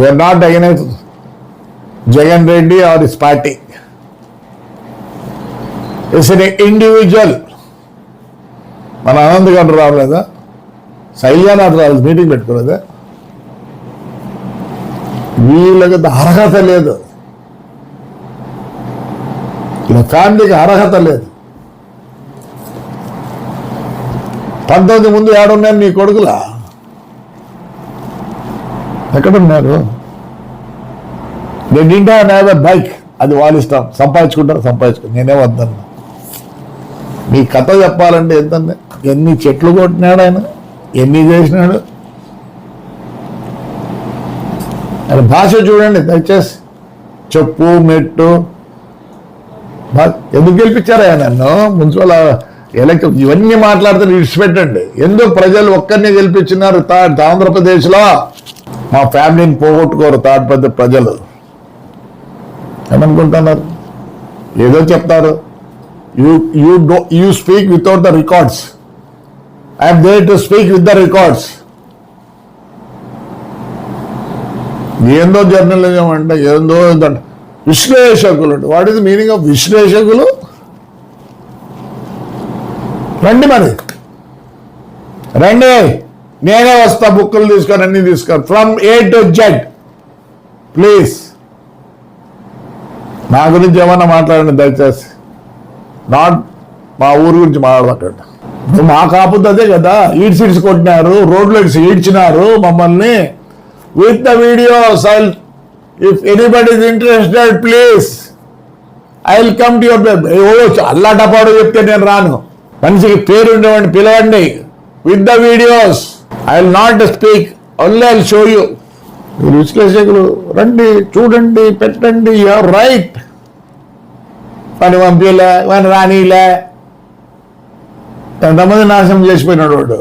We're not against Jagan Reddy or his party it's an individual మన ఆనంద్ గారు రావలేదా? శైలానాథ్ రావాలి meeting పెట్టుకోలేదా? వీళ్ళకి అర్హత లేదు. వీళ్ళ ఫ్యామిలీకి అర్హత లేదు. పంతొమ్మిది ముందు ఏడున్నారు నీ కొడుకులా? ఎక్కడున్నారు? నేను ఇంటా నేద బైక్ అది వాళ్ళ ఇష్టం సంపాదించుకుంటారు సంపాదించుకుంటారు. నేనే వద్దన్నా. మీ కథ చెప్పాలంటే ఎంత ఎన్ని చెట్లు కొట్టినాడు ఆయన? ఎన్ని చేసినాడు? ఆయన భాష చూడండి దయచేసి. చెప్పు మెట్టు. ఎందుకు గెలిపించారు ఆయన నన్ను? మున్సిపల్ ఎలక్ట్ ఇవన్నీ మాట్లాడితే విడిచిపెట్టండి ఎందుకు ప్రజలు ఒక్కరిని గెలిపించినారు ఆంధ్రప్రదేశ్లో? మా ఫ్యామిలీని పోగొట్టుకోరు తాడిపత్రి ప్రజలు. ఏమనుకుంటున్నారు? ఏదో చెప్తారు. You you do you speak without the records I'm there to speak with the records ఏందో జర్నలిజం అంటే ఏందో ఏందంట విశ్లేషకులు వాట్ ఈస్ మీనింగ్ ఆఫ్ విశ్లేషకులు? రండి మరి. రండి. నేనే వస్తా బుక్కులు తీసుకొని అన్ని తీసుకొని. From A to Z please నా గురించి ఏమన్నా మాట్లాడండి దయచేసి. నాట్ మా ఊరు గురించి మాట్లాడకండి. ఇప్పుడు మా కాపుద్ది అదే కదా. ఈడ్స్ ఇడ్స్ కొట్టినారు రోడ్లు ఇడ్స్ ఈడ్చినారు మమ్మల్ని. With the video I'll if anybody is interested please I will come to your ఓ అల్లాటపాడు చెప్తే నేను రాను. మనిషికి పేరు ఉండేవాడిని పిలవండి. With the videos I will not speak only I show you మీరు విశ్లేషకులు రండి చూడండి పెట్టండి యువర్ రైట్ వాడిని పంపిలే వాడిని రానీలే ఎంతమంది నాశనం చేసిపోయినాడు వాడు.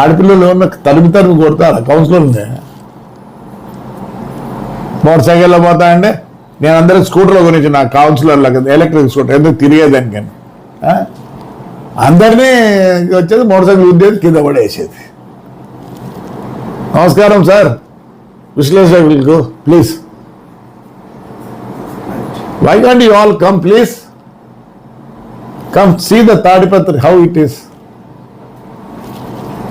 ఆడపిల్లలు ఉన్న తలుపు తలుపు కొడతారా కౌన్సిలర్ని. మోటార్ సైకిల్లో పోతా అంటే నేను అందరికి స్కూటర్లో గురించి నా కౌన్సిలర్లకు ఎలక్ట్రిక్ స్కూటర్ ఎందుకు తిరిగేదానికని. అందరినీ వచ్చేది మోటార్ సైకిల్ ఉద్యోగి కింద పడేసేది. నమస్కారం sir. విశ్లేషకులకు please. Why can't you all come please come see the Tadipatri how it is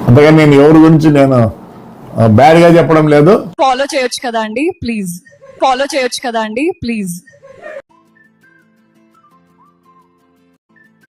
అంతగా నేను ఎవరి గురించి నేను బ్యాడ్గా చెప్పడం లేదు. ఫాలో చేయొచ్చు కదా అండి ప్లీజ్ ఫాలో చేయొచ్చు కదా అండి ప్లీజ్